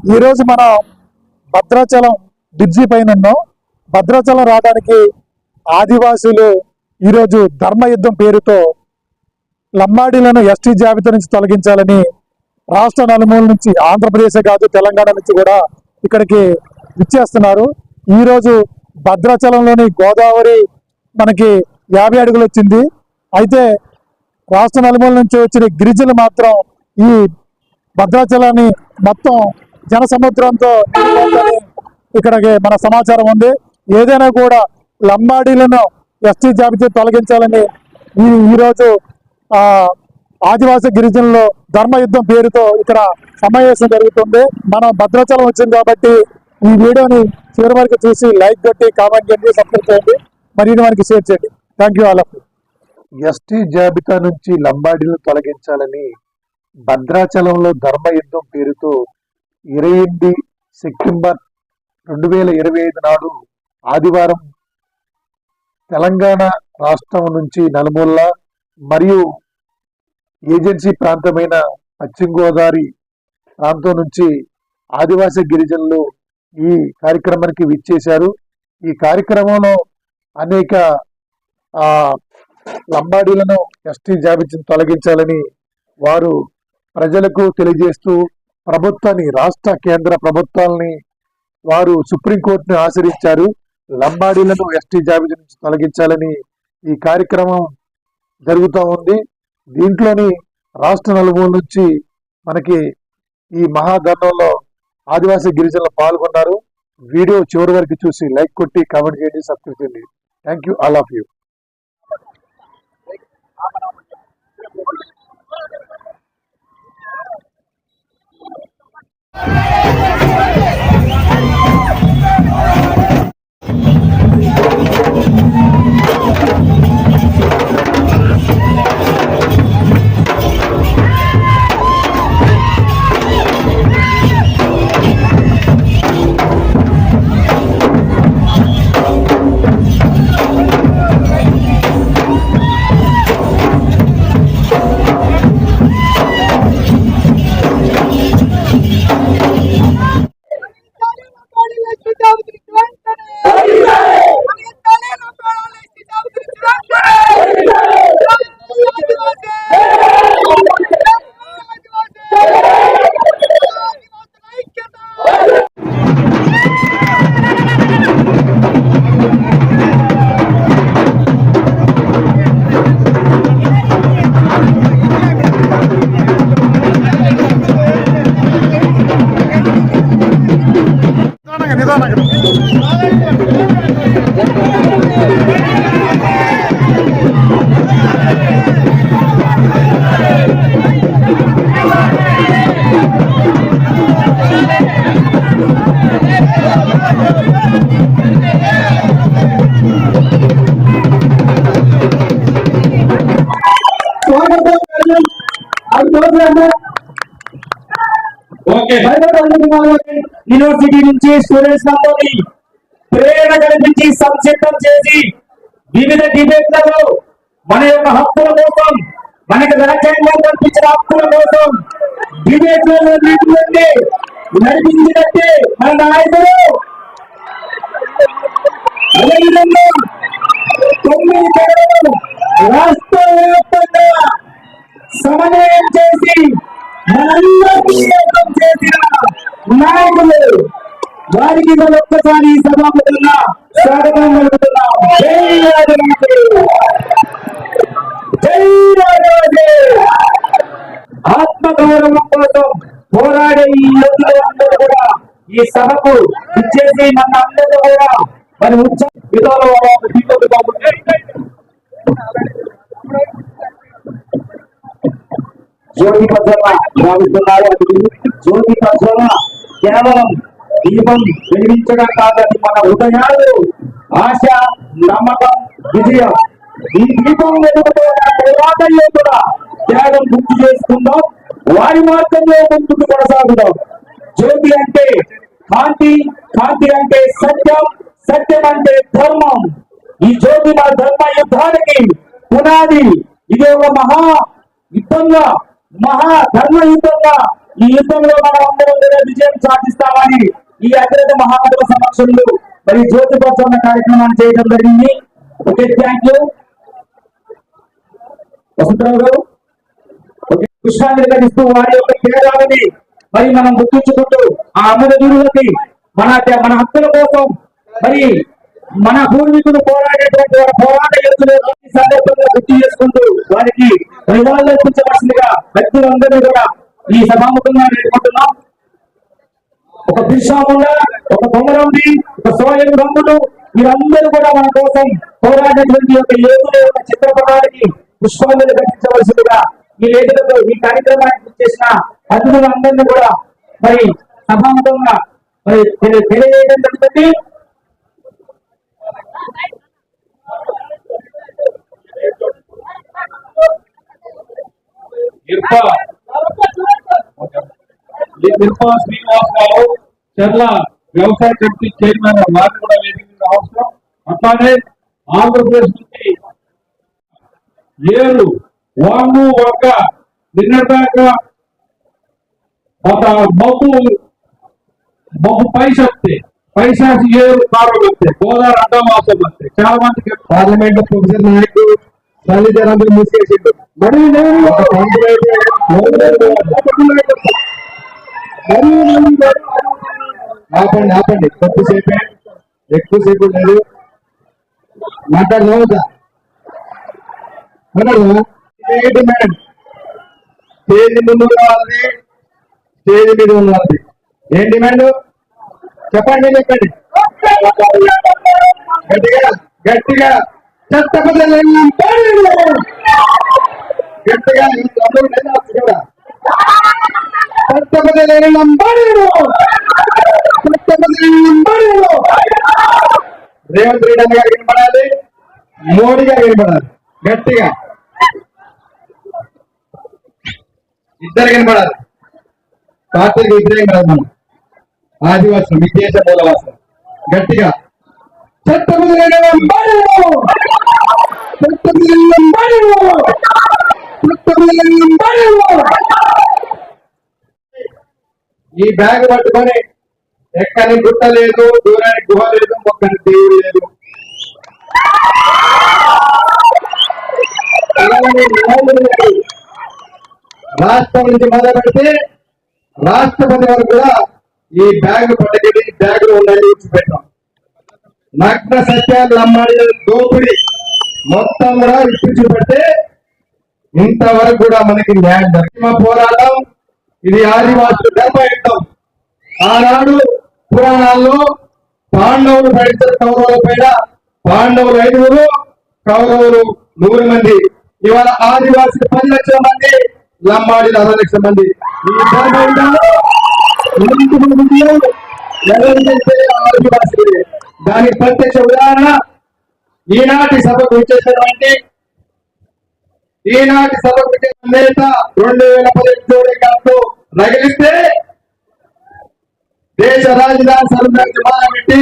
ఈరోజు మనం భద్రాచలం డిబ్జీ పైన ఉన్నాం. భద్రాచలం రావడానికి ఆదివాసులు ఈరోజు ధర్మ యుద్ధం పేరుతో లంబాడీలను ఎస్టీ జాబితా నుంచి తొలగించాలని రాష్ట్ర నలుమూల నుంచి ఆంధ్రప్రదేశ్ కాదు తెలంగాణ నుంచి కూడా ఇక్కడికి ఇచ్చేస్తున్నారు ఈరోజు భద్రాచలంలోని గోదావరి మనకి యాభై అడుగులు వచ్చింది. అయితే రాష్ట్ర నలుమూల నుంచి వచ్చిన గిరిజనులు మాత్రం ఈ భద్రాచలాన్ని మొత్తం జన సముద్రంతో ఇక్కడికి మన సమాచారం ఉంది. ఏదైనా కూడా లంబాడీలను ఎస్టీ జాబితా తొలగించాలని ఈ ఈరోజు ఆదివాసీ గిరిజనులు ధర్మ యుద్ధం పేరుతో ఇక్కడ సమావేశం జరుగుతుంది. మనం భద్రాచలం వచ్చింది కాబట్టి ఈ వీడియోని చివరి వరకు చూసి లైక్ కొట్టి కామెంట్ చేయండి సబ్స్క్రైబ్ చేయండి. మరియు మనకి షేర్ చేయండి. Thank you all of ST జాబితా నుంచి లంబాడీలను తొలగించాలని భద్రాచలంలో ధర్మ యుద్ధం పేరుతో ఇరవై ఎనిమిది సెప్టెంబర్ రెండు వేల ఇరవై ఐదు నాడు ఆదివారం తెలంగాణ రాష్ట్రం నుంచి నలుమూల మరియు ఏజెన్సీ ప్రాంతమైన పశ్చిమ గోదావరి ప్రాంతం నుంచి ఆదివాసీ గిరిజనులు ఈ కార్యక్రమానికి విచ్చేశారు. ఈ కార్యక్రమంలో అనేక లంబాడీలను ఎస్టీ జాబితాను తొలగించాలని వారు ప్రజలకు తెలియజేస్తూ ప్రభుత్వాన్ని రాష్ట్ర కేంద్ర ప్రభుత్వాలని వారు సుప్రీంకోర్టును ఆశ్రయించారు. లంబాడీలను ఎస్టీ జాబితా నుంచి తొలగించాలని ఈ కార్యక్రమం జరుగుతూ ఉంది. దీంట్లోని రాష్ట్ర నలుమూల నుంచి మనకి ఈ మహాధర్నంలో ఆదివాసీ గిరిజనులు పాల్గొన్నారు. వీడియో చివరి వరకు చూసి లైక్ కొట్టి కామెంట్ చేయండి సబ్స్క్రైబ్ చేయండి. Thank you all of you. Thank you. University నుంచి స్టూడెంట్స్ అందరినీ ప్రేరణ కల్పించి సంసిద్ధం చేసి వివిధ డిబేట్లలో మన యొక్క హక్కుల కోసం మనకి రాజ్యాంగం కల్పించిన హక్కుల కోసం డిబేట్లలో నిండి నడిపించినట్టే మన నాయకుడు అదేవిధంగా తొమ్మిది రాష్ట్ర వ్యాప్తంగా సమన్వయం చేసి మనందరికీ ఏకం చేసిన నాయకులు వారికి మనం ఒక్కసారి సభాపతులుగా స్వాగతం కలుగుతున్నాం జై రాజరాజు! జై రాజరాజు! ఆత్మగౌరవం కోసం పోరాడే ఈ యోధులందరూ కూడా ఈ సభకు ఇచ్చేసి మన అందరూ కూడా మరి ఉచ్చ విధాలు జ్యోతి పద్మ భావిస్తున్నారు జ్యోతి పద్మ కేవలం దీపం వెలిగించడం కాదని మన హృదయాలు ఆశ నమ్మకం విజయం. ఈ దీపం వెలుగుతున్న కూడా త్యాగం గుర్తు చేసుకుందాం. వారి మార్గంలో ముందుకు కొనసాగుదాం. జ్యోతి అంటే కాంతి కాంతి అంటే సత్యం సత్యం అంటే ధర్మం. ఈ జ్యోతి మన ధర్మ యుద్ధానికి పునాది. ఇది ఒక మహా యుద్ధంగా మహాధర్మ యుద్ధంగా ఈ యుద్ధంలో మనం అందరం కూడా విజయం సాధిస్తామని ఈ అగ్రత మహానదుల సమక్షంలో మరి జ్యోతి ప్రచురణ కార్యక్రమాన్ని చేయడం జరిగింది. ఓకే థ్యాంక్ యూ వసంతరావు గారు ఓకే పుష్పాంజలి ఘటిస్తూ వారి యొక్క త్యాగాలని మరి మనం గుర్తించుకుంటూ ఆ అమరవీరులకి మన మన హక్కుల కోసం మరి మన పూర్వీకులు పోరాడేటువంటి వారి పోరాట యోధులు సందర్భంగా గుర్తు చేసుకుంటూ వారికి నివాళులు అర్పించవలసిందిగా వ్యక్తులందరూ కూడా ఈ సభాముఖంగా వేడుకుంటున్నాం. ఒక బిర్సాముండ ఒక కొమరంబి ఒక సోయం రంగులు వీరందరూ కూడా మన కోసం పోరాడేటువంటి యొక్క యోధుల యొక్క చిత్రపటానికి పుష్పాంజలి ఘటించవలసిందిగా ఈ వేదికతో ఈ కార్యక్రమానికి చేసిన అతిథులందరినీ కూడా మరి సభాముఖంగా మరి తెలియజేయడం జరుగుతుంది ఇర్ఫా ఇర్ఫా శ్రీనివాస్ గారు వ్యవసాయ కమిటీ చైర్మన్ వారిని కూడా వేదిక అవసరం అట్లానే ఆంధ్రప్రదేశ్ నుంచి ఏడు వాంగు ఒక నిన్నటిదాకా మబ్బు మబ్బు అడ్డమాసం వస్తే? చాలా మందికి పార్లమెంట్ ప్రొఫెసర్ నాయకుడు తల్లిదండ్రులు మూసేసిండు మరి నేను ఒక పంతులైతే ఆపండి ఆపండి. కొద్దిసేపే. ఎక్కువసేపు లేదు. మాట్లాడదాం డిమాండ్ స్టేజ్ ముందు స్టేజ్ మీద ఉన్నది ఏం డిమాండ్ చెప్పండి చెప్పండి. గట్టిగా గట్టిగా. చట్టబద్దలు గట్టిగా అందరూ నంబరు చట్టబద్దలు నంబరు రేవంత్ రెడ్డి అన్న గారు వినపడాలి? మోడీ గారు వినపడాలి? గట్టిగా. ఇద్దరు వినపడాలి. పార్టీకి వ్యతిరేకం కాదు మనం ఆదివాసులు విదేశ మూలవాసం గట్టిగా. చట్టములైన ఈ బ్యాగ్ పట్టుకొని ఎక్కడి గుట్ట లేదు దూరానికి గుహ లేదు మొక్కని దేవుడు లేదు. రాష్ట్రం నుంచి మొదలు పెడితే రాష్ట్రపతి వారు కూడా ఈ బ్యాగ్ పట్టుకెళ్ళి బ్యాగ్లో ఉండాలి విడిచిపెట్టాం నగ్న సత్యాలు నమ్మాడి దోపిడి మొత్తం కూడా ఇప్పించి ఇంతవరకు కూడా మనకి న్యాయం జరిగింది పోరాటం ఇది ఆదివాసులు ధర్మ యుద్ధం ఆనాడు పురాణాల్లో పాండవులు పడితే కౌరవుల పైన పాండవులు ఐదుగురు కౌరవులు నూరు మంది. ఇవాళ ఆదివాసులు పది లక్షల మంది లంబాడీలు అరవై లక్షల మంది. ఈ ధర్మ ఆదివాసులే దానికి ప్రత్యక్ష ఉదాహరణ ఈనాటి సభకు ఇచ్చేసినటువంటి ఈనాటి సభకు నేత రెండు వేల పదిహేడు జోడేకాలతో రగిలిస్తే దేశ రాజధాని సరుకులకు పెట్టి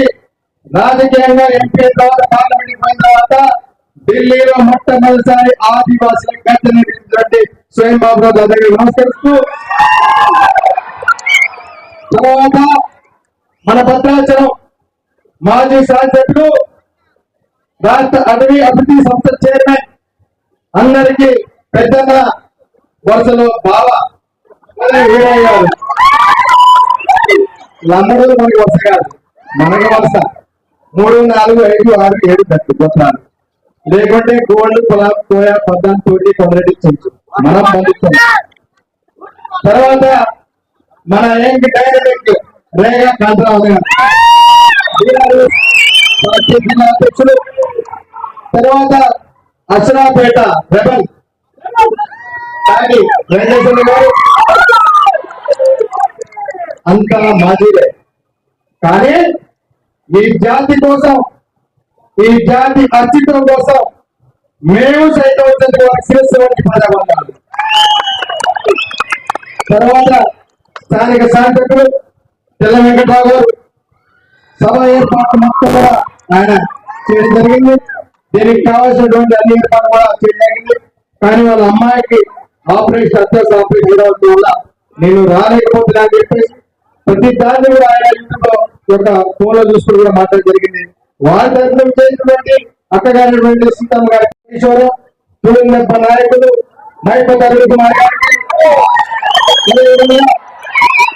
రాజకీయంగా ఎంపీ తర్వాత పార్లమెంట్ పోయిన తర్వాత ఢిల్లీలో మొట్టమొదటిసారి ఆదివాసుల గడ్డ స్వయం బాబు గారు నమస్కరిస్తూ తర్వాత మన భద్రాచలం మాజీ శాసకుడు రాష్ట్ర అటవీ అభివృద్ధి సంస్థ చైర్మన్ అందరికీ పెద్దగా వరుసలో బావ. అదే మనకి వరుస కాదు. మనకి వరుస. మూడు నాలుగు ఐదు ఆరు ఏడు తట్టు గోత్రాలు లేకుంటే గోల్డ్ పొలా కోయ పద్దాం తోటి కొందరెడ్డి చెంచు. మనం పండిస్తాం తర్వాత మన ఏంటి డైనమిక్ రేగా కాంతరావు గారు అధ్యక్షులు. తర్వాత అసరాపేట రెబల్. కానీ వెంకటేశ్వర గారు అంతా మాజీలే కానీ ఈ జాతి కోసం ఈ జాతి అస్తిత్వం కోసం మేము సైతం శిరస్సు వంటి తర్వాత స్థానిక శాసకులు తెల్ల వెంకటరావు గారు సభ ఏర్పాటు మొత్తం కూడా ఆయన చేయడం జరిగింది. దీనికి కావాల్సినటువంటి అన్ని ఏర్పాటు కూడా చేయడం జరిగింది. కానీ వాళ్ళ అమ్మాయికి ఆపరేషన్ అత్యవసర ఆపరేషన్ కావడం వల్ల నేను రాలేకపోతున్నా అని చెప్పేసి ప్రతి దాన్ని కూడా ఆయన యూట్యూబ్ ఒక ఫోన్లో చూసుకుని కూడా మాట్లాడడం జరిగింది. వారి తరఫున చేసినటువంటి అక్కగారినటువంటి సీతమ్మ గారి కిషోరం తూలిందప్ప నాయకులు మైపత అరుణ్ కుమార్ గారికి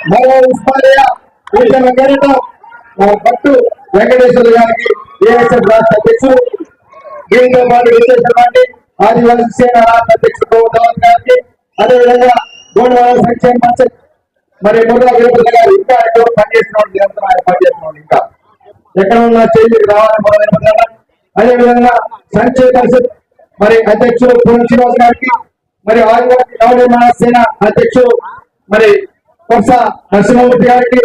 మరో ఉస్మానియా విజయ వెంకట పట్టు వెంకటేశ్వర గారికి ఏఎస్ఎఫ్ రాష్ట్ర అధ్యక్షుడు దీంతో పాటు విశేషమండి ఆదివాసీ సేన రాష్ట్ర అధ్యక్షుడు గౌతమ్ గారికి అదేవిధంగా గోడవాడ సంక్షేమ పరిషత్ మరి ముర్రా వీరభద్ర గారు ఇంకా ఎక్కడో పనిచేస్తున్నాడు నిరంతరం ఆయన పనిచేస్తున్నాడు ఇంకా. ఎక్కడ ఉన్నా చేతికి రావాలని మొదలైన అదేవిధంగా సంక్షేమ పరిషత్ మరి అధ్యక్షుడు పూర్ణ శ్రీనివాస్ గారికి మరి ఆదివాసీ నవనిర్మాణ సేన అధ్యక్షుడు మరి కొత్త నరసింహమూర్తి గారికి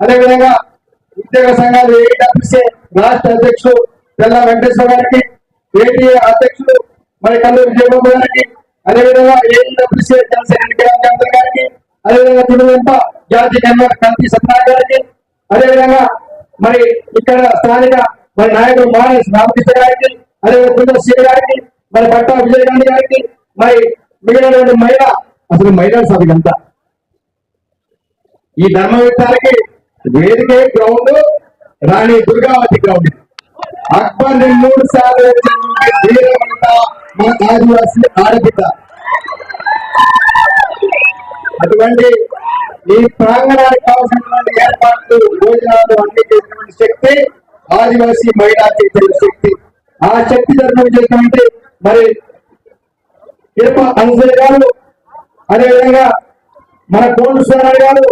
అదేవిధంగా ఉద్యోగ సంఘాలు ఏడబ్ల్యూసీ రాష్ట్ర అధ్యక్షుడు తెల్ల వెంకటేశ్వర గారికి ఏటీఏ అధ్యక్షుడు మరి కల్లూరు విజయబాబు గారికి అదేవిధంగా ఏడబ్ల్యూసీ జనసేన గారికి అదేవిధంగా తిరువెంప జాతి మెంబర్ కంతి సత్యనారాయణ గారికి అదేవిధంగా మరి ఇక్కడ స్థానిక మరి నాయకుడు మానస్ రామకృష్ణ గారికి అదేవిధంగా కుందర శ్రీ గారికి మరి పట్టా విజయగాంధీ గారికి మరి మిగిలినటువంటి మహిళ అసలు మహిళా సభ ఈ ఈ ధర్మయుద్ధానికి వేదికే గ్రౌండ్ రాణి దుర్గావతి గ్రౌండ్. అక్బర్ని మూడు సార్లు వచ్చినటువంటి ఆదివాసి ఆడబిడ్డ అటువంటి ఈ ప్రాంగణానికి కావాల్సినటువంటి ఏర్పాట్లు భోజనాలు అన్ని చేసినటువంటి శక్తి ఆదివాసీ మహిళా శక్తి శక్తి. ఆ శక్తి ధర్మం చేసినటువంటి మరి ఇరప అంజయ్ గారు అదేవిధంగా మన కోడు సోనాడు గారు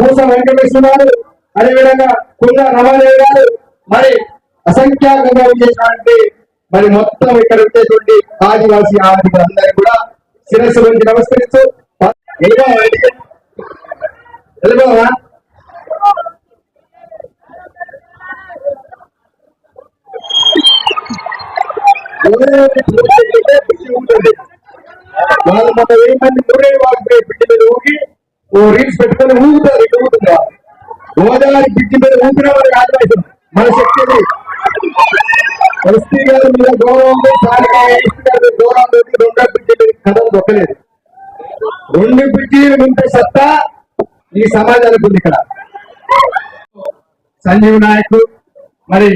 పూస వెంకటేశ్వర గారు అదేవిధంగా కుంద రమాదేవి గారు మరి అసంఖ్యాకంగా చేసినటువంటి మరి మొత్తం ఇక్కడ వచ్చేటువంటి ఆదివాసీ ఆదివాసీ అందరూ కూడా శిరస్సు గురించి నమస్కరిస్తూ వెళ్ళిపోవా వాళ్ళు మొన్న వెయ్యి మంది మూడే వాళ్ళు బ్రిడ్జి మీద ఊగి ఓ రీల్స్ పెట్టుకొని ఊగుతారు ఇటు గోదావరి బ్రిడ్జి మీద ఊపిన వారికి ఆదివాసం మన శక్తి ఎస్పీ గారి మీద గౌరవం ఉంది, గౌరవం రెండో బ్రిడ్జి కథలు దొక్కలేదు. రెండు బ్రిడ్జీలు ఉంటే సత్తా ఈ సమాజానికి ఉంది ఇక్కడ. సంజీవ్ నాయక్ మరి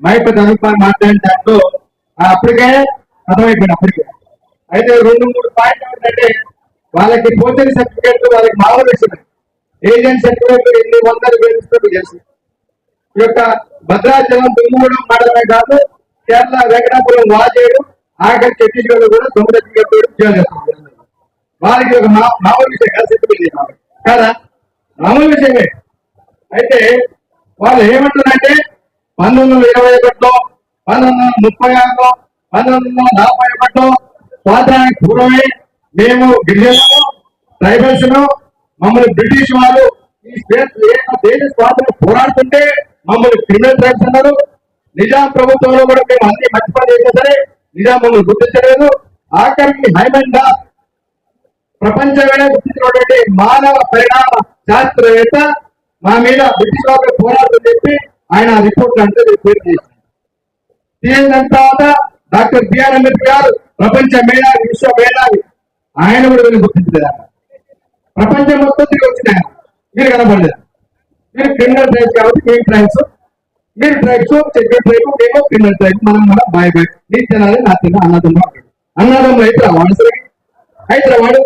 మైపతి అనుపాన్ని మాట్లాడిన దాంట్లో అప్పటికే అర్థమైపోయింది అప్పటికే. అయితే రెండు మూడు పాయింట్లు ఏంటంటే వాళ్ళకి పోచరి సర్టిఫికేట్ వాళ్ళకి మామూలు విషయం ఏజెంట్ సర్టిఫికేట్ ఎన్ని వందలు వేలుస్తున్నట్టు తెలుసు. ఈ యొక్క భద్రాచలం దుమ్ముగూడెం మండలమే కాదు కేరళ వెంకటాపురం వాజేడు ఆఖరి ఛత్తీస్గఢ్ కూడా తొమ్మిది సర్టిఫికేట్ ఉద్యోగం చేస్తున్నారు వాళ్ళకి ఒక మామూలు విషయం కాదు సర్టిఫికేట్ కదా? మామూలు విషయమే. అయితే వాళ్ళు ఏమంటున్నారంటే పంతొమ్మిది వందల ఇరవై ఒకటిలో పంతొమ్మిది వందల ముప్పై ఆరులో పంతొమ్మిది వందల నలభై ఒకటిలో స్వాతంత్రానికి పూర్వమే మేము గిరిజనులు ట్రైబల్స్ మమ్మల్ని బ్రిటిష్ వాళ్ళు ఈ స్టేట్ దేశ స్వాతంత్రం పోరాడుతుంటే మమ్మల్ని క్రిమినల్ ట్రైబ్స్ అన్నారు. నిజాం ప్రభుత్వంలో కూడా మేము అన్ని మంచి పని చేసినా సరే నిజాం మమ్మల్ని గుర్తించలేదు. ఆఖరికి హైమండ్ దాస్ ప్రపంచమే గుర్తించినటువంటి మానవ పరిణామ శాస్త్రవేత్త మా మీద బ్రిటిష్ వాళ్ళు పోరాడు చెప్పి ఆయన రిపోర్ట్ అంటే పేరు చేశారు తీసిన తర్వాత డాక్టర్ బిఆర్ అంబేద్కర్ గారు ప్రపంచ మేధావి విశ్వ మేధావి ఆయన కూడా వీళ్ళు గుర్తించలేదా? ప్రపంచం మొత్తం తిరిగి వచ్చిన ఆయన. మీరు కనపడలేదు? మీరు క్రిమినల్ ట్రైబ్స్ కాబట్టి మీ ట్రైబ్స్ మీరు ట్రైబ్స్ చెక్కు ట్రైబ్ మేము క్రిమినల్ ట్రైబ్ మనం మన బాయ్ బాయ్ నీ తినాలి నా తిన అన్నదమ్మ అన్నదమ్మ అయితే రావాడు సరే. హైదరాబాద్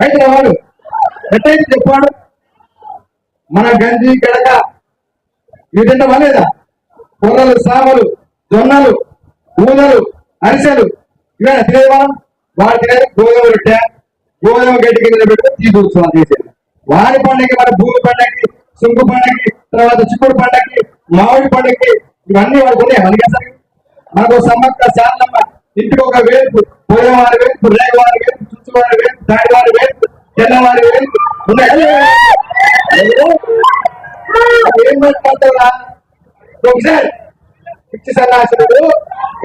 హైదరాబాద్ ఎట్లయితే చెప్పాడు మన గంజి గడక ఇవి తింటామా లేదా కొర్రలు సామలు జొన్నలు ఊదలు అరిసెలు. ఇవే తినేది మనం? వాడు తినేది గోధుమ రొట్టె గోధుమ గడ్డి కింద పెట్టి తీసుకొచ్చుకోవాలి చేసేది వారి పండగకి మన భూమి పండగకి సుంకు పండగకి తర్వాత చిక్కుడు పండగకి మామిడి పండగకి ఇవన్నీ వాళ్ళకి ఉన్నాయి మనకి మనకు సమ్మక్క శారలమ్మ ఇంటికి ఒక వేపు పోయేవారి వేపు రేగవారి వేపు చుచ్చువారి వేపు దాడివారి వేపు తెల్లవారి వేపు ఉన్నాయి. ఏం మాట్లాడతారా ఒకసారి పిచ్చి సన్నాసుడు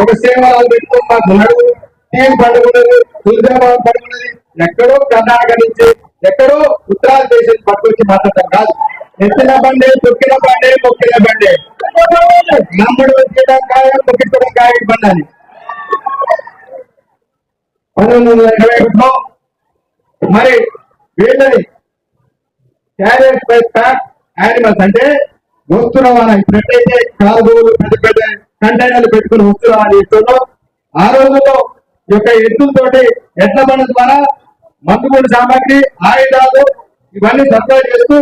ఒక సేవలు పెట్టుకుని మాకు నడువు. టీం పండుకున్నది తులజాబాద్ పండుకున్నది ఎక్కడో కర్ణాటక నుంచి ఎక్కడో ఉత్తరప్రదేశ్ పట్టుకొచ్చి మాట్లాడటం కాదు. ఎత్తిన బండి తొక్కిన బండి మొక్కిన బండి. నమ్ముడు వచ్చేయడం ఖాయం మొక్కించడం ఖాయం బండి పంతొమ్మిది వందల ఇరవై ఒకటిలో మరి వీళ్ళని క్యారియర్ బై ప్యాక్ యానిమల్స్ అంటే వస్తు రవాణా ఇప్పుడు ఎట్లయితే పెద్ద పెద్ద కంటైనర్లు పెట్టుకుని వస్తు రవాణా చేస్తున్నాం ఆ రోజుల్లో యొక్క ఎద్దులతోటి ఎడ్ల బండ్ల ద్వారా మందుగోడు సామాగ్రి ఆయుధాలు ఇవన్నీ సప్లై చేస్తూ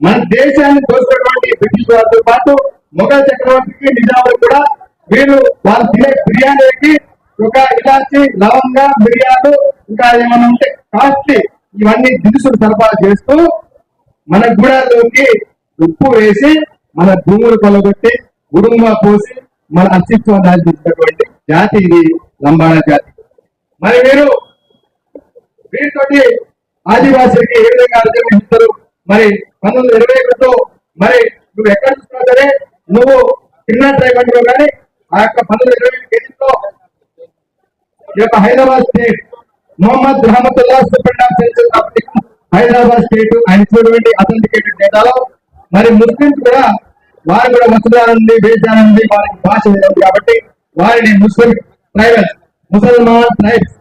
మన దేశాన్ని దోచుకున్నటువంటి బ్రిటిష్ వారితో పాటు మొఘల్ చక్రవర్తికి నిజాములు కూడా వీళ్ళు వాళ్ళు తినే బిర్యానీకి ఒక ఇలాచి లవంగా మిరియాలు ఇంకా ఏమైనా ఉంటే కాస్ట్లీ ఇవన్నీ దినుసులు సరఫరా చేస్తూ మన గుడాల్లోకి ఉప్పు వేసి మన భూములు కొలగొట్టి గుడుమ పోసి మన అస్తిత్వం దాల్చినటువంటి జాతి ఇది లంబాడ జాతి. మరి మీరు వీటితోటి ఆదివాసీకి ఏ విధంగా అర్థం ఇస్తారు మరి పంతొమ్మిది ఇరవై ఒకటిలో మరి నువ్వు ఎక్కడ చూసినా సరే నువ్వు చిన్న ట్రైబల్లో కానీ ఆ యొక్క పంతొమ్మిది ఇరవై ఒకటి కేసులో ఈ యొక్క Hyderabad state Mohammed Rahmatullah superintendent of Hyderabad state ఆయన ఇచ్చినటువంటి అథెంటికేటెడ్ డేటాలో. మరి ముస్లింస్ కూడా వారు కూడా మసూదాల నుండి వేషాల నుండి వారికి భాష లేదు కాబట్టి వారిని ముస్లిం ట్రైబల్స్ ముసల్మాన్ ట్రైబ్స్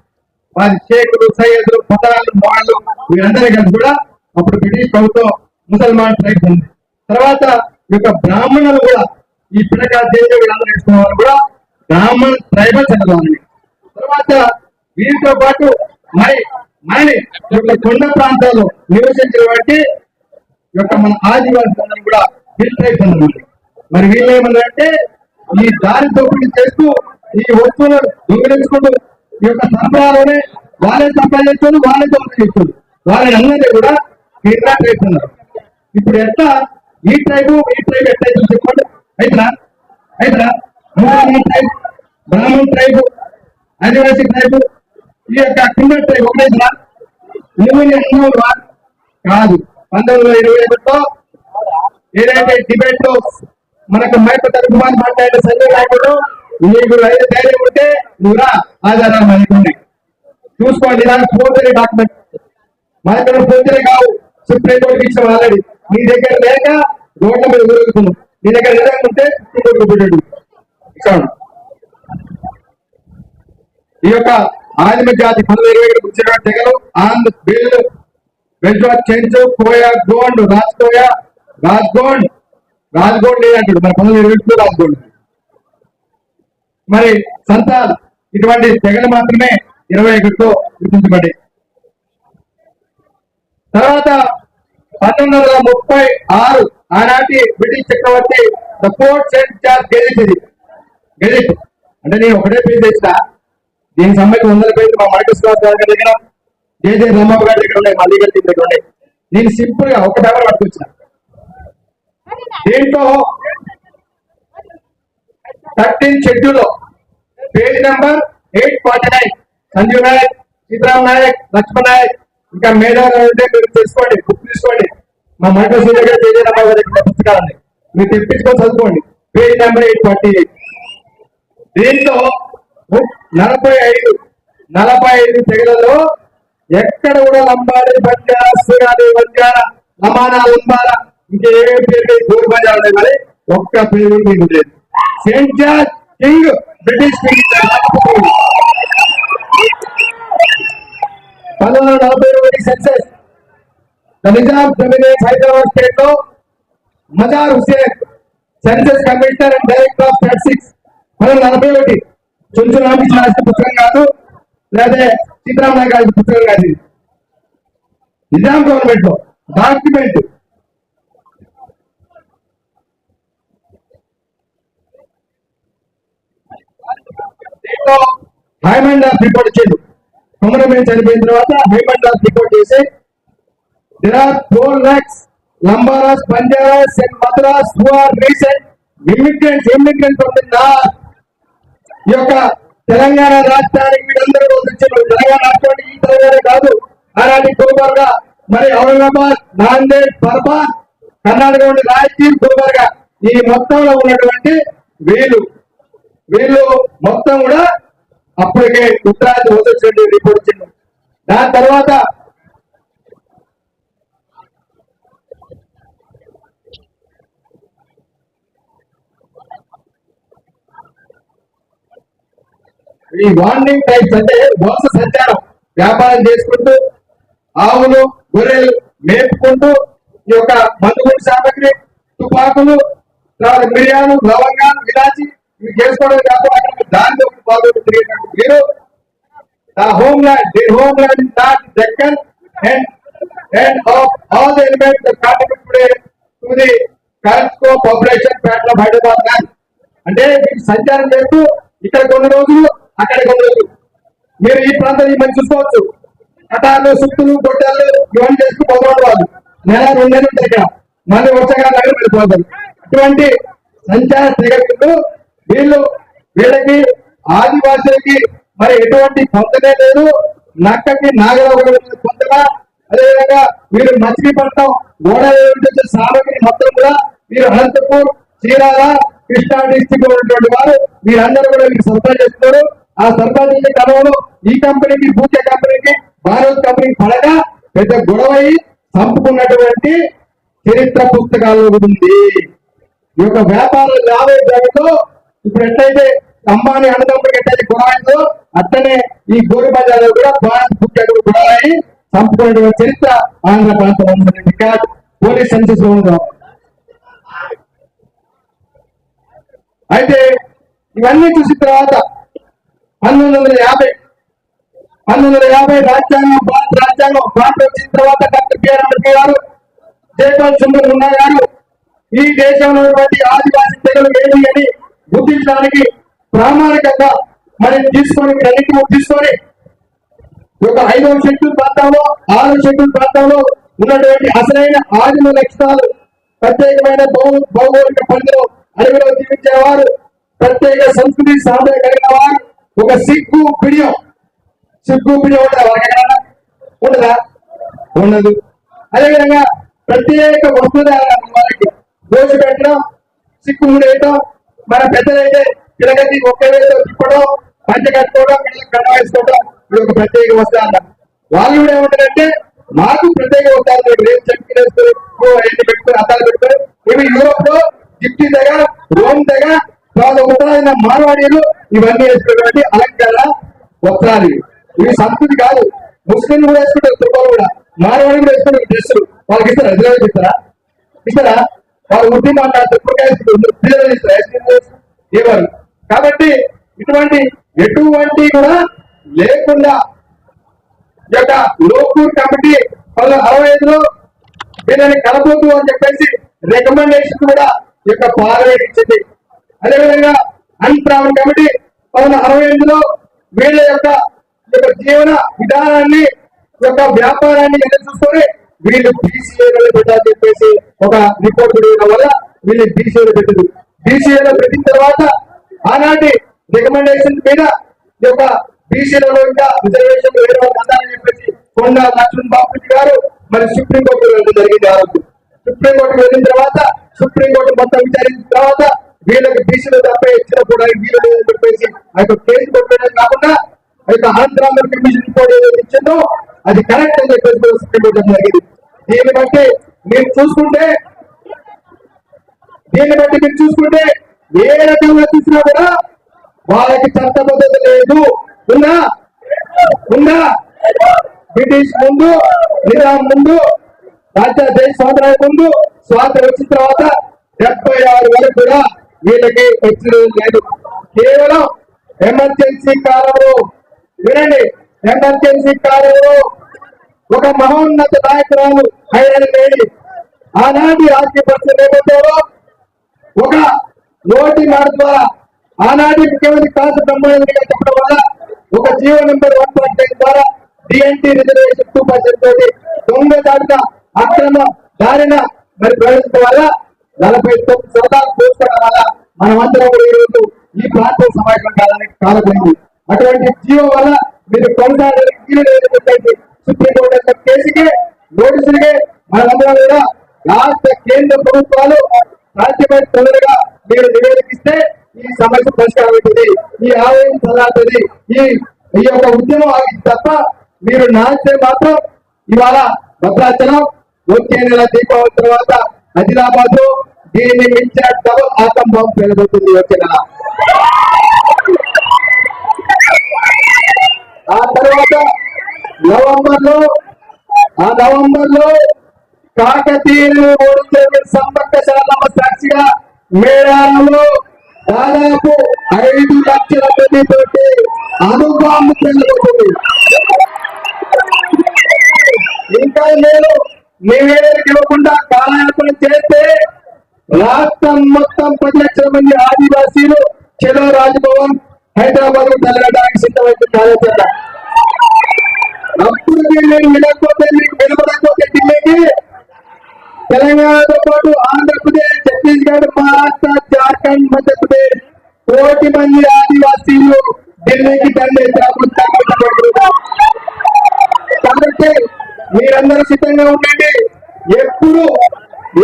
వారి షేకులు సయ్యదులు పదరాలు మాళ్ళు వీరందరూ కలిసి కూడా అప్పుడు బ్రిటిష్ ప్రభుత్వం ముసల్మాన్ ట్రైబ్స్ ఉంది. తర్వాత ఈ యొక్క బ్రాహ్మణులు కూడా ఈ పిల్లగా చేసే వీళ్ళందరూ వేసుకున్న కూడా బ్రాహ్మణ ట్రైబల్స్ అనే తర్వాత వీరితో పాటు మరి మరి యొక్క కొండ ప్రాంతాల్లో నివసించిన ఈ యొక్క మన ఆదివాసులందరూ కూడా వీళ్ళు ట్రైబ్స్ అన్నమాట. మరి వీళ్ళు ఏమన్నారంటే ఈ దారి దోపిడీ చేస్తూ ఈ వస్తువులు దొంగిలించుకుంటూ ఈ యొక్క సరఫరాలోనే వాళ్ళే సప్లై చేస్తారు వాళ్ళే దోషం చేస్తారు వాళ్ళని అందరినీ కూడా కిడ్నా చేస్తున్నారు. ఇప్పుడు ఎట్లా ఈ ట్రైబు ఈ ట్రైబ్ ఎట్లయితే చెప్పండి? అయితరా అయితరా Muslim tribe Brahman tribe Adivasi tribe ఈ యొక్క కింద ట్రైబ్ ఒకటైతరా నువ్వు నేను కాదు. పంతొమ్మిది వందల ఇరవై ఒకటిలో ఏదైతే డిబేట్లో మనకు మైపు తరపుమాన్ మాట్లాడే సంజయ్ నాయకుడు నీకు రైతు ధైర్యం ఉంటే నువ్వురా ఆధారాలు మనకి చూసుకోండి దానికి ఫోర్జరీ డాక్యుమెంట్. మన దగ్గర ఫోర్జరీ కావు. సుప్రీం కోర్టుకి ఇచ్చిన ఆల్రెడీ నీ దగ్గర లేక రోడ్ల మీద దొరుకుతున్నాం నీ దగ్గర ఏదైనా ఉంటే సుప్రీం కోర్టుకు పెట్టండి. ఇచ్చాను ఈ యొక్క ఆదిమ జాతి పంతొమ్మిది ఇరవై ఏడు గుర్తిన తెగలు ఆంధ్ర బీళ్ళు బెల్జా చెంచు కోయ గోండ్ రాజ్కోయ రాజ్గోండ్ రాజ్గోండ్ అంటాడు? మన పంతొమ్మిది ఇరవై ఏడులో రాజ్గోండ్ మరి సంతాల్ ఇటువంటి తెగలు మాత్రమే ఇరవై ఒకటితో గుర్తించబడ్డాయి. తర్వాత పంతొమ్మిది వందల ముప్పై ఆరు ఆనాటి British Chakravarthi the fourth saint George gazette ఇది గెజిట్ అంటే నేను ఒకటే పేరు తెచ్చిన. దీనికి సంబంధించి వందల పేజీలు మా మైక్రోస్కాప్ గారి దగ్గర జేజే రాంబాబు గారి దగ్గర ఉన్నాయి మళ్ళీ గారి దగ్గర ఉన్నాయి. నేను సింపుల్గా ఒక పేపర్ పట్టుకొచ్చిన దీంట్లో థర్టీన్ షెడ్యూల్లో number eight forty nine. Sanjeev Naik Sitaram Naik Lakshman Naik. ఇంకా మేధావులు ఉంటే మీరు తీసుకోండి బుక్ తీసుకోండి. మా మైక్రోస్కాప్ దగ్గర జేజే రాంబాబు గారి దగ్గర పుస్తకాలు మీరు తెప్పించుకొని చదువుకోండి. Page number eight forty eight. దీంతో నలభై ఐదు నలభై ఐదు తెగలలో ఎక్కడ కూడా లంబాడి బంజారా సూరాలి బంజారా లమానా లంబారా ఇంకా ఏ పేరు గోరు బజార్ ఉన్నాయి మరి? ఒక్క పేరు మీకు లేదు. సెయింట్ జార్జ్ కింగ్ బ్రిటిష్ పంతొమ్మిది వందల నలభై ఒకటి census the Nizam dominate Hyderabad స్టేట్లో Mazhar Hussain census commissioner and director of statistics మనం నలభై ఒకటి చుంచు రాసిన పుస్తకం కాదు లేదా సీతారామయ్య గారి పుస్తకం కాదు నిజాం గవర్నమెంట్లో డాక్యుమెంట్ హైమండ్ ఆఫ్ రిపోర్ట్ ఇచ్చిండు. కొమరమేం చనిపోయిన తర్వాత హైమండ్ ఆఫ్ రిపోర్ట్ చేసి there are four lakhs Lambaras, Banjaras and Madras who are recent immigrants, immigrants from the ఈ యొక్క తెలంగాణ రాష్ట్రానికి వీళ్ళందరూ వచ్చారు తెలంగాణ రాష్ట్రానికి ఈ తెలంగాణ కాదు. ఆనాటి గుల్బర్గా మరి ఔరంగాబాద్ నాందేడ్ పర్బాన్ కర్ణాటక ఉండే రాయచూర్ గుల్బర్గా ఈ మొత్తంలో ఉన్నటువంటి వీళ్ళు. వీళ్ళు మొత్తం కూడా అప్పటికే ఉత్తరాది వదిలించండి రిపోర్ట్ ఇచ్చిండు దాని తర్వాత ఈ వార్నింగ్ టైప్స్ అంటే వలస సంచారం వ్యాపారం చేసుకుంటూ ఆవులు గొర్రెలు మేపుకుంటూ ఈ యొక్క మందుగుండు సామగ్రి తుపాకులు తర్వాత మిరియాలు లవంగాలు ఇలాచి ఇవి చేసుకోవడం కాకుండా దాంతో దాని ఒక మీరు the homeland, their homeland is not Deccan and and of all the elements that contribute today to the Population Pattern of Hyderabad land. అంటే మీకు సంచారం చేస్తూ ఇక్కడ కొన్ని రోజులు అక్కడ కొన్ని రోజులు. మీరు ఈ ప్రాంతం మంచి చూసుకోవచ్చు. కటాలు సుత్తులు గొడ్డలు ఇవన్నీ చేస్తూ పొగవాడు వాళ్ళు. నెల రెండు నెలలు ఉంటారు ఇక్కడ. మళ్ళీ వచ్చగా వెళ్ళిపోతారు. అటువంటి సంచార తెగలు వీళ్ళు వీళ్ళకి ఆదివాసులకి మరి ఎటువంటి పొందనే లేదు. నక్కకి నాగరావు పొందన అదేవిధంగా వీరు మచిలీపట్నం గోదావరి సామగ్రి మొత్తం కూడా వీరు అనంతపూర్ చీరాల కృష్ణా డిస్టిక్ ఉన్నటువంటి వారు వీరందరూ కూడా మీరు సరఫరా చేస్తున్నారు. ఆ సరఫరా చేసే క్రమంలో ఈ కంపెనీకి భూకే కంపెనీకి భారత్ కంపెనీకి పడగా పెద్ద గొడవ చంపుకున్నటువంటి చరిత్ర పుస్తకాల్లో ఉంది. ఈ యొక్క వ్యాపార లాభాల్లో ఇప్పుడు ఎట్లయితే అంబానీ అన్నదమ్ముడికి ఎట్లయితే గొడవైందో అట్లనే ఈ గోరు బజార్లో కూడా భారత్ పుట్టడు గుణాలని సంపూర్ణ చరిత్ర ఆంధ్ర ప్రాంతంలో ఉంది రికార్డ్ పోలీస్ సెన్సెస్లో ఉంది. అయితే ఇవన్నీ చూసిన తర్వాత పంతొమ్మిది వందల యాభై పంతొమ్మిది వందల యాభై రాజ్యాంగం భారత రాజ్యాంగం భారత వచ్చిన తర్వాత డాక్టర్ బిఆర్ అంబేద్కర్ గారు జయపాల్ సుందర్ ఉన్నా గారు ఈ దేశంలో ఉన్నటువంటి ఆదివాసీ తెగలు ఏమి అని గుర్తించడానికి ప్రామాణికంగా మరి తీసుకొని రెండింటిని తీసుకొని ఒక ఐదవ షెడ్యూల్ ప్రాంతంలో ఆరో షెడ్యూల్ ప్రాంతంలో ఉన్నటువంటి అసలైన ఆదిమ లక్షణాలు ప్రత్యేకమైన భౌ- భౌగోళిక పరిధిలో అడవిలో జీవించేవారు ప్రత్యేక సంస్కృతి సాధన కలిగిన వారు ఒక సిగ్గు పిడియం. సిగ్గు పిడియం ఉండదా ఉండదా ఉండదు. అదేవిధంగా ప్రత్యేక వస్తుధారణ వారికి దోషి పెట్టడం సిక్కు ముడేయటం మన పెద్దలైతే తిరగతి ఒకే వేలో తిప్పడం పంచ కట్టుకోవడం పిల్లలకు కట్ట వేసుకోవడం ఇది ఒక ప్రత్యేక వస్త్రాలు వాళ్ళు కూడా ఏమంటారంటే మాకు ప్రత్యేక వస్త్రాలు రేపు చెక్కి వేసుకొని అవన్నీ పెట్టుకొని అద్దాలు పెట్టుకొని ఇవి యూరోప్లో జిప్టీ దగ్గర రోమ్ దగ్గర వాళ్ళ ఉత్తరాయణ మార్వాడీలు ఇవన్నీ వేసుకున్నటువంటి అలంకార వస్త్రాలు. ఇవి. సంస్కృతి కాదు. ముస్లింలు కూడా వేసుకుంటారు తుర్బాలు కూడా. మార్వాడి కూడా వేసుకుంటారు డ్రెస్సులు. వాళ్ళకి ఇస్తారా? ఇస్తారా? ఇస్తారా? వాళ్ళు ఉర్దూ మాట్లాడుతారు పిల్లలు ఇస్తారు ఐస్ క్రీమ్ చేస్తారు. ఇవ్వరు కాబట్టి ఇటువంటి ఎటువంటి కూడా లేకుండా ఈ యొక్క లోకూర్ కమిటీ పంతొమ్మిది అరవై ఐదులో దీనిని కలపొద్దు అని చెప్పేసి రికమెండేషన్ కూడా ఈ యొక్క పార్లమెంట్ ఇచ్చింది అదేవిధంగా అన్ప్రావన్ కమిటీ పంతొమ్మిది అరవై ఎనిమిదిలో వీళ్ళ యొక్క యొక్క జీవన విధానాన్ని ఈ యొక్క వ్యాపారాన్ని ఎదురు చూసుకొని వీళ్ళు బీసీఏలో పెట్టాలని చెప్పేసి ఒక రిపోర్ట్ ఇవ్వడం వల్ల వీళ్ళు బీసీఏలో పెట్టింది బీసీఏలో పెట్టిన తర్వాత ఆనాటి రికమెండేషన్ మీద ఈ యొక్క బీసీలలో ఇంకా రిజర్వేషన్ వేరే అందాలని చెప్పేసి కొండ లక్ష్మణ్ బాబు గారు మరి సుప్రీం కోర్టు వెళ్ళడం జరిగింది ఆ రోజు. సుప్రీం కోర్టు వెళ్ళిన తర్వాత సుప్రీం కోర్టు మొత్తం విచారించిన తర్వాత వీళ్ళకి బీసీలో తప్ప ఇచ్చినప్పుడు వీళ్ళు లేదని చెప్పేసి ఆ యొక్క కేసు కొట్టడం కాకుండా ఆ యొక్క ఆంధ్ర కమిషన్ రిపోర్ట్ ఏదైతే ఇచ్చిందో అది కరెక్ట్ అని చెప్పేసి కూడా జరిగింది దీన్ని బట్టి మీరు చూసుకుంటే దీన్ని బట్టి మీరు చూసుకుంటే ఏ రకంగా చూసినా కూడా వాళ్ళకి చట్టబద్ధత లేదు. ఉందా? ఉందా? బ్రిటిష్ ముందు నిజాం ముందు రాజ్య దేశ స్వాతంత్రం ముందు స్వాతంత్రం వచ్చిన తర్వాత డెబ్బై ఆరు వరకు కూడా వీళ్ళకి వచ్చిన లేదు. కేవలం ఎమర్జెన్సీ కాలంలో వినండి ఎమర్జెన్సీ కాలంలో ఒక మహోన్నత నాయకురాలు అయిన లేడీ ఆనాటి రాజకీయ పరిస్థితి నేపథ్యంలో ఒక నోటి మాట ద్వారా ఆనాటి ముఖ్యమంత్రి కాసు బ్రహ్మానంద గారు చెప్పడం వల్ల ఒక జీవో నెంబర్ వన్ పాయింట్ ఐదు ద్వారా డిఎన్టీ రిజర్వేషన్ టూ పర్సెంట్ తోటి దొంగ దాటిన అక్రమ దారిన మరి ప్రవేశించడం వల్ల నలభై తొమ్మిది శాతాలు పోసుకోవడం వల్ల మనమందరం కూడా ఈరోజు ఈ ప్రాంతం సమాజం కాలానికి కాలపోయింది అటువంటి జీవో వల్ల మీరు కొనసాగడానికి వీలు లేదని సుప్రీంకోర్టు యొక్క కేసుకి నోటీసులకి మనమందరం కూడా రాష్ట్ర కేంద్ర ప్రభుత్వాలు సాధ్యమైన తొందరగా మీరు నివేదికిస్తే ఈ సమస్య పరిష్కారం అవుతుంది. ఈ ఆలయం చల్లారుతుంది ఈ ఈ యొక్క ఉద్యమం ఆగింది తప్ప మీరు నాచే మాత్రం ఇవాళ భద్రాచలం వచ్చే నెల దీపావళి తర్వాత ఆదిలాబాద్లో దీన్ని మించిన డబుల్ ఆతంభం పెరుగుతుంది వచ్చే నెల. ఆ తర్వాత నవంబర్లో ఆ నవంబర్లో కాకతీయులు ఓడించిన సంపర్క శాలమ్మ సాక్షిగా మేడారంలో దాదాపు ఐదు లక్షల మందితోటి అనుభవం చెందబోతుంది ఇంకా నేను నివేదిక ఇవ్వకుండా కాలయాపన చేస్తే రాష్ట్రం మొత్తం పది లక్షల మంది ఆదివాసీలు చెలో రాజ్భవన్ హైదరాబాద్ తరగడానికి సిద్ధమైతే కార్యాచరణ అప్పుడు మీరు వినకపోతే మీకు వినపడకపోతే ఢిల్లీకి తెలంగాణతో పాటు ఆంధ్రప్రదేశ్ ఛత్తీస్గఢ్ మహారాష్ట్ర జార్ఖండ్ మధ్యప్రదేశ్ కోటి మంది ఆదివాసీలు ఢిల్లీకి కాబట్టి మీరందరూ సిద్ధంగా ఉండండి ఎప్పుడు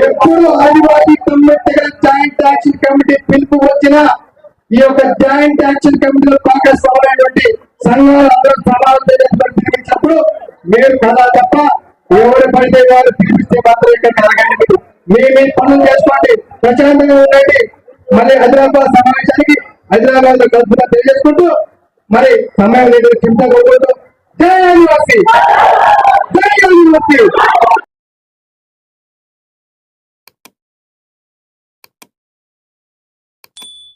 ఎప్పుడు ఆదివాసీ తొమ్మిది జాయింట్ యాక్షన్ కమిటీ పిలుపు వచ్చినా ఈ యొక్క జాయింట్ యాక్షన్ కమిటీలో భాగస్వామైనటువంటి సంఘాలు అందరూ సమావేశం పిలిపించినప్పుడు మీరు కదా తప్ప ఎవరు పడితే వారు పిలిపిస్తే మాత్రం ఇక్కడ కలగండి మీరు. మీ మీ పనులు చేసుకోండి. ప్రశాంతంగా ఉండండి. మళ్ళీ హైదరాబాద్ సమావేశానికి హైదరాబాద్లో కలుపుగా తెలియజేసుకుంటూ మరి సమయం లేదు చింత కోరుకుంటూ జై యూనివర్సిటీ జై యూనివర్సిటీ